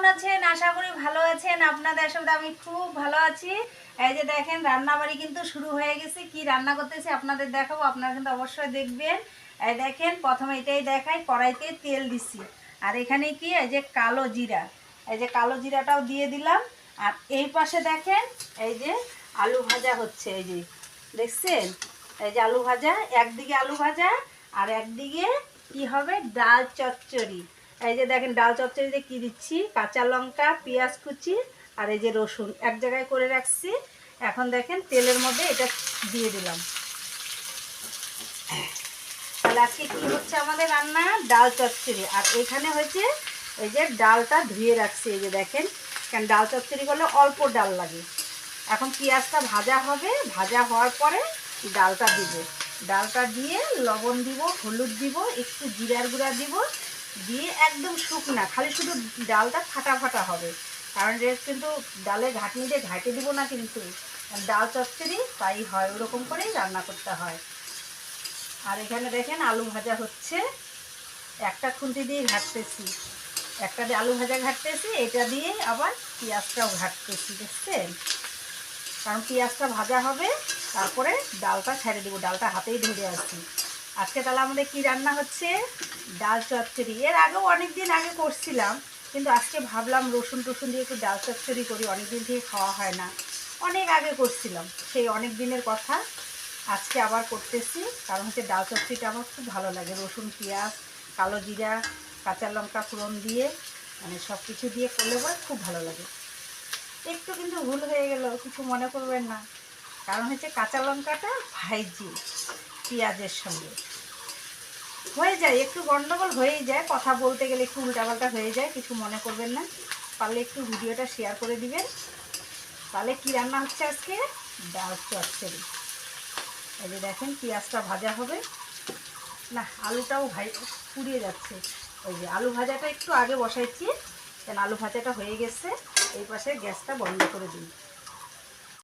কেমন আছেন? আশা করি ভালো আছেন। আপনাদের সাথে আমি খুব ভালো আছি। এই যে দেখেন রান্না বাড়ি কিন্তু শুরু হয়ে গেছে। কি রান্না করতেছি আপনাদের দেখাবো, আপনারা কিন্তু অবশ্যই দেখবেন। এই দেখেন, প্রথমে এটাই দেখাই, কড়াইতে তেল দিছি। আর এখানে কি, এই যে কালো জিরা। এই যে কালো জিরাটাও দিয়ে দিলাম। আর এই পাশে দেখেন, এই যে আলু ভাজা হচ্ছে, এই যে। দেখছেন? এই যে আলু ভাজা, একদিকে আলু ভাজা, আর একদিকে কি হবে? ডাল চচ্চড়ি। এই যে দেখেন, ডাল চচ্চড়িতে কি দিচ্ছি? কাঁচা লঙ্কা, পেঁয়াজ কুচি আর এই যে রসুন এক জায়গায় করে রাখছি। এখন দেখেন, তেলের মধ্যে এটা দিয়ে দিলাম। তাহলে আজকে কি হচ্ছে আমাদের রান্না? ডাল চচ্চড়ি। আর এখানে হয়েছে, এই যে ডালটা ধুয়ে রাখছি, এই যে দেখেন। কারণ ডাল চচ্চড়ি করলে অল্প ডাল লাগে। এখন পেঁয়াজটা ভাজা হবে। ভাজা হওয়ার পরে ডালটা দিব। ডালটা দিয়ে লবণ দিব, হলুদ দিব, একটু জিরার গুঁড়া দিব দিয়ে একদম শুকনা, খালি শুধু ডালটা ফাটা ফাটা হবে। কারণ যে কিন্তু ডালে ঘাটনি দিয়ে ঘাটে দিব না কিন্তু ডাল চচ্চড়ি, তাই হয় ওরকম করেই রান্না করতে হয়। আর এখানে দেখেন আলু ভাজা হচ্ছে। একটা খুন্তি দিয়ে ঘাটতেছি। একটা দিয়ে আলু ভাজা ঘাটতেছি, এটা দিয়ে আবার পেঁয়াজটাও ঘাটতেছি, দেখছেন? কারণ পেঁয়াজটা ভাজা হবে, তারপরে ডালটা ছেড়ে দেবো, ডালটা হাতেই ধরে আসছি আজকে তাহলে আমাদের কি রান্না হচ্ছে? ডাল চচ্চড়ি। এর আগেও অনেক দিন আগে করছিলাম, কিন্তু আজকে ভাবলাম রসুন টসুন দিয়ে একটু ডাল চচ্চড়ি করি অনেক দিন থেকে খাওয়া হয় না। অনেক আগে করছিলাম, সেই অনেক দিনের কথা। আজকে আবার করতেছি, কারণ হচ্ছে ডাল চচ্চড়িটা আমার খুব ভালো লাগে। রসুন, পেঁয়াজ, কালো জিরা, কাঁচা লঙ্কা ফোড়ন দিয়ে মানে সব কিছু দিয়ে করলে পরে খুব ভালো লাগে। একটু কিন্তু ভুল হয়ে গেল, কিছু মনে করবেন না। কারণ হচ্ছে কাঁচা লঙ্কাটা ভাইজি, পেঁয়াজের সঙ্গে। হয়ে যায়, একটু গন্ডগোল হয়েই যায়, কথা বলতে গেলে একটু উল্টাপাল্টা হয়ে যায়, কিছু মনে করবেন না। পারলে একটু ভিডিওটা শেয়ার করে দিবেন। তাহলে কী রান্না হচ্ছে আজকে? ডাল চচ্চড়ি। এই যে দেখেন, পেঁয়াজটা ভাজা হবে। না, আলুটাও ভাই, পুড়িয়ে যাচ্ছে। ওই যে আলু ভাজাটা একটু আগে বসাইছি। কেন, আলু ভাজাটা হয়ে গেছে। এই পাশে গ্যাসটা বন্ধ করে দিই